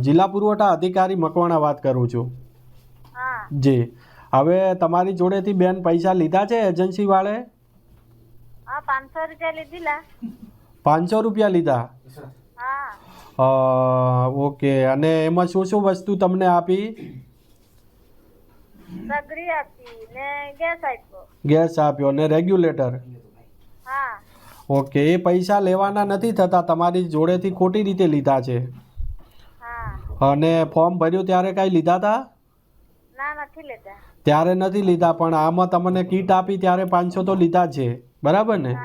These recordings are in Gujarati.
જિલ્લા પુરવઠા અધિકારી મકવાણા વાત કરું છું. જી. હવે તમારી જોડેથી બેન પૈસા લીધા છે એજન્સી વાળે? હા પાંચસો રૂપિયા લીધેલા. પાંચસો રૂપિયા લીધા? ઓકે. અને એમાં શું શું વસ્તુ તમને આપી? ગેસ આપ્યો. ગેસ આપ્યો. ને રેગ્યુલેટર? ઓકે એ પૈસા લેવાના નથી થતા તમારી જોડેથી ખોટી રીતે લીધા છે. અને ફોર્મ ભર્યું ત્યારે કાંઈ લીધા હતા ના નથી લેતા ત્યારે નથી લીધા પણ આમાં તમને કીટ આપી ત્યારે પાંચસો તો લીધા છે. બરાબર ને?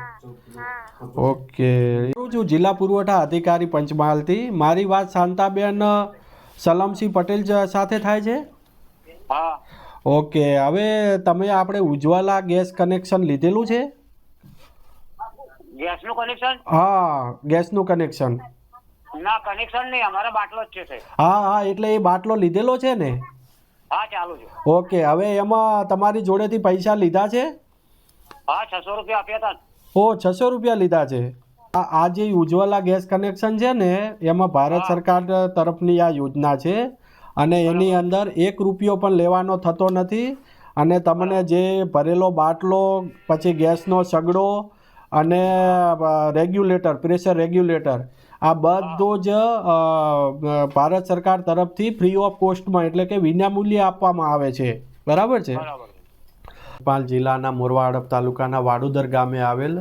ઓકે. છું જિલ્લા પુરવઠા અધિકારી પંચમહાલથી. મારી વાત શાંતાબેન સલમસિંહ પટેલ સાથે થાય છે? હા. ઓકે હવે તમે આપણે ઉજ્જવલા ગેસ કનેક્શન લીધેલું છે? ગેસનું કનેક્શન હા ગેસનું કનેક્શન ના કનેક્શન નહીં અમારો બાટલો જ છે હા હા એટલે એ બાટલો લીધેલો છે ને? હા ચાલુ છે. ઓકે હવે એમાં તમારી જોડેથી પૈસા લીધા છે? હા છસો રૂપિયા આપ્યા હતા ઓ છસો રૂપિયા લીધા છે. આ આ જે ઉજ્જવલા ગેસ કનેક્શન છે ને એમાં ભારત સરકાર તરફની આ યોજના છે. અને એની અંદર એક રૂપિયો પણ લેવાનો થતો નથી. અને તમને જે ભરેલો બાટલો પછી ગેસનો સગડો અને રેગ્યુલેટર પ્રેશર રેગ્યુલેટર આ બધું જ ભારત સરકાર તરફથી ફ્રી ઓફ કોસ્ટમાં એટલે કે વિનામૂલ્યે આપવામાં આવે છે. બરાબર છે? પાલ જિલ્લાના મોરવાડ તાલુકાના વાડુદર ગામે આવેલ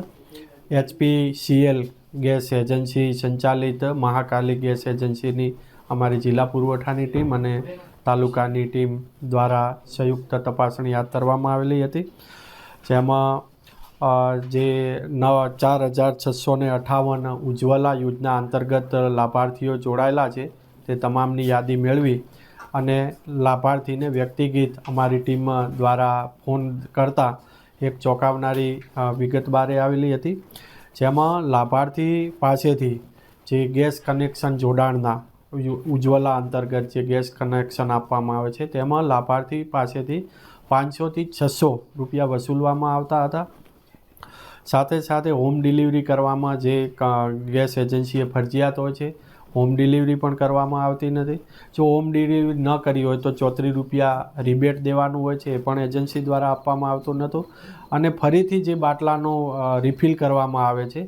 એચપીસીએલ ગેસ એજન્સી સંચાલિત મહાકાલી ગેસ એજન્સીની અમારી જિલ્લા પુરવઠાની ટીમ અને તાલુકાની ટીમ દ્વારા સંયુક્ત તપાસણી હાથ ધરવામાં આવેલી હતી. જેમાં જે નવ ચાર હજાર છસો ને અઠાવન ઉજ્જવલા યોજના અંતર્ગત લાભાર્થીઓ જોડાયેલા છે, તે તમામની યાદી મેળવી અને લાભાર્થીને વ્યક્તિગત અમારી ટીમ દ્વારા ફોન કરતા એક ચોંકાવનારી વિગત બારે આવેલી હતી. જેમાં લાભાર્થી પાસેથી જે ગેસ કનેક્શન જોડાણના ઉજ્જવલા અંતર્ગત જે ગેસ કનેક્શન આપવામાં આવે છે, તેમાં લાભાર્થી પાસેથી પાંચસોથી છસો રૂપિયા વસૂલવામાં આવતા હતા. સાથે સાથે હોમ ડિલિવરી કરવામાં જે ગેસ એજન્સીએ ફરજિયાત હોય છે હોમ ડિલિવરી પણ કરવામાં આવતી નથી. જો હોમ ડિલિવરી ન કરી હોય તો ચોત્રીસ રૂપિયા રિબેટ દેવાનું હોય છે, એ પણ એજન્સી દ્વારા આપવામાં આવતું નહોતું અને ફરીથી જે બાટલાનો રિફિલ કરવામાં આવે છે,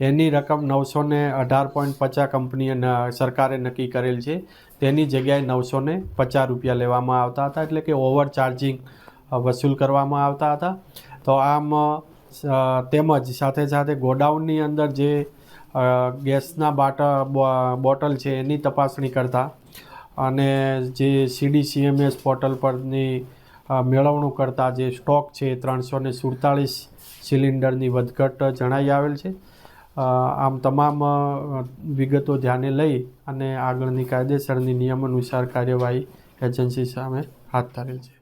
એની રકમ નવસો ને અઢાર પોઈન્ટ પચાસ કંપનીએ સરકારે નક્કી કરેલ છે. તેની જગ્યાએ નવસો ને પચાસ રૂપિયા લેવામાં આવતા હતા, એટલે કે ઓવર ચાર્જિંગ વસૂલ કરવામાં આવતા હતા. તો આમ તેમજ સાથે સાથે ગોડાઉનની અંદર જે ગેસના બાટા બોટલ છે એની તપાસણી કરતા અને જે સીડીસીએમએસ પોર્ટલ પરની મેળવણું કરતા જે સ્ટોક છે ત્રણસો ને સુડતાળીસ સિલિન્ડરની વધઘટ જણાઈ આવેલ છે. આમ તમામ વિગતો ધ્યાને લઈ અને આગળની કાયદેસરની નિયમ અનુસાર કાર્યવાહી એજન્સી સામે હાથ ધરેલ છે.